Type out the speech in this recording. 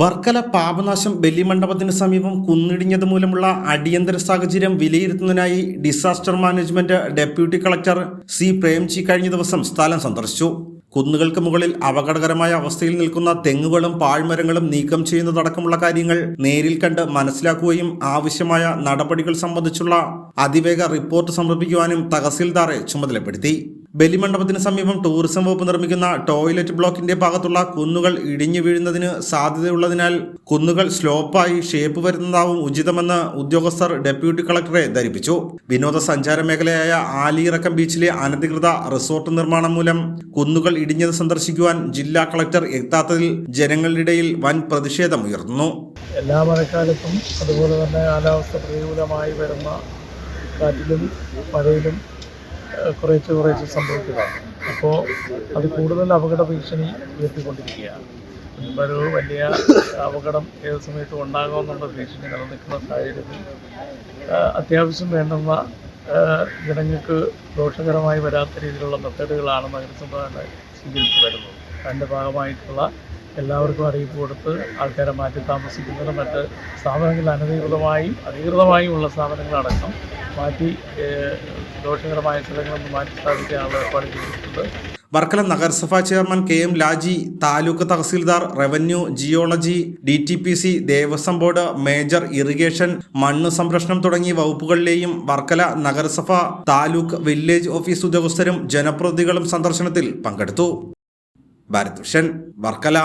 വർക്കല പാപനാശം ബലിമണ്ഡപത്തിന് സമീപം കുന്നിടിഞ്ഞത് മൂലമുള്ള അടിയന്തര സാഹചര്യം വിലയിരുത്തുന്നതിനായി disaster management deputy collector C Premji കഴിഞ്ഞ ദിവസം സ്ഥലം സന്ദർശിച്ചു. കുന്നുകൾക്ക് മുകളിൽ അപകടകരമായ അവസ്ഥയിൽ നിൽക്കുന്ന തെങ്ങുകളും പാഴ്മരങ്ങളും നീക്കം ചെയ്യുന്നതടക്കമുള്ള കാര്യങ്ങൾ നേരിൽ കണ്ട് മനസ്സിലാക്കുകയും ആവശ്യമായ നടപടികൾ സംബന്ധിച്ചുള്ള അതിവേഗ റിപ്പോർട്ട് സമർപ്പിക്കുവാനും തഹസീൽദാറെ ചുമതലപ്പെടുത്തി. ബലിമണ്ഡപത്തിന് സമീപം ടൂറിസം വകുപ്പ് നിർമ്മിക്കുന്ന ടോയ്ലറ്റ് ബ്ലോക്കിന്റെ ഭാഗത്തുള്ള കുന്നുകൾ ഇടിഞ്ഞു വീഴുന്നതിന് സാധ്യതയുള്ളതിനാൽ കുന്നുകൾ സ്ലോപ്പായി ഷേപ്പ് വരുന്നതാവും ഉചിതമെന്ന് ഉദ്യോഗസ്ഥർ ഡെപ്യൂട്ടി കളക്ടറെ ധരിപ്പിച്ചു. വിനോദസഞ്ചാര മേഖലയായ ആലിയിറക്കം ബീച്ചിലെ അനധികൃത റിസോർട്ട് നിർമ്മാണം മൂലം കുന്നുകൾ ഇടിഞ്ഞത് സന്ദർശിക്കുവാൻ ജില്ലാ കളക്ടർ എത്താത്തതിൽ ജനങ്ങളിടയിൽ വൻ പ്രതിഷേധമുയർന്നു. എല്ലാ മഴക്കാലത്തും അതുപോലെ തന്നെ കാലാവസ്ഥ പ്രതികൂലമായി വരുന്ന കാറ്റിലും മഴയിലും കുറേശ്ശെ കുറേശ്ശെ സംഭവിക്കുക. അപ്പോൾ അത് കൂടുതൽ അപകട ഭീഷണി ഉയർത്തിക്കൊണ്ടിരിക്കുകയാണ്. ഒരു വലിയ അപകടം ഏത് സമയത്തും ഉണ്ടാകാമെന്നുള്ള ഭീഷണി നിലനിൽക്കുന്ന സാഹചര്യത്തിൽ അത്യാവശ്യം വേണ്ടുന്ന ജനങ്ങൾക്ക് ദോഷകരമായി വരാത്ത രീതിയിലുള്ള മെത്തേഡുകളാണ് നഗരസഭ സ്വീകരിച്ച് വരുന്നത്. അതിന്റെ ഭാഗമായിട്ടുള്ള എല്ലാവർക്കും അറിയിപ്പ് കൊടുത്ത് ആൾക്കാരെ മാറ്റി താമസിക്കുന്നതും മറ്റ് സ്ഥാപനങ്ങളിൽ അനധികൃതമായും അധികൃതമായും ഉള്ള സ്ഥാപനങ്ങളടക്കം മാറ്റി ദോഷകരമായ സ്ഥലങ്ങളൊന്നും മാറ്റി സ്ഥാപിക്കാനുള്ള ഏർപ്പാട് ചെയ്തിട്ടുണ്ട്. വർക്കല നഗരസഭാ chairman K M Laji taluk tahsildar revenue geology D T P C Devaswom board major irrigation മണ്ണ് സംരക്ഷണം തുടങ്ങിയ വകുപ്പുകളിലെയും വർക്കല നഗരസഭ താലൂക്ക് വില്ലേജ് ഓഫീസ് ഉദ്യോഗസ്ഥരും ജനപ്രതിനിധികളും സന്ദർശനത്തിൽ പങ്കെടുത്തു. ഭാരത് വർക്കല.